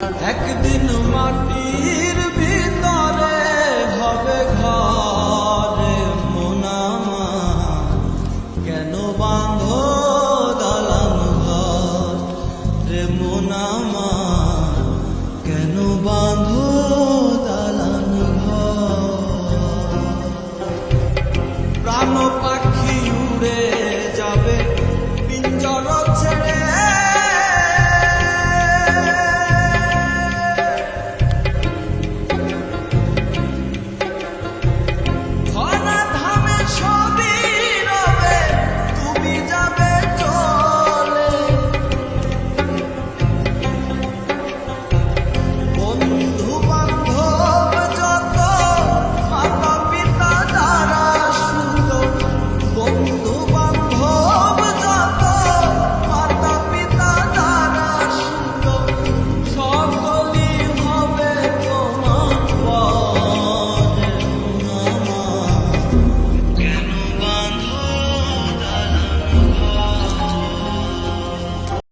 একদিন মাটির ভিতরে হবে ঘরে মোনামা কেন বাঁধ দালান ঘর রে মোনামা কেন বাঁধ দালান ঘর? প্রাণ পাখি উড়ে যাবে, পিঞ্জর ছেড়ে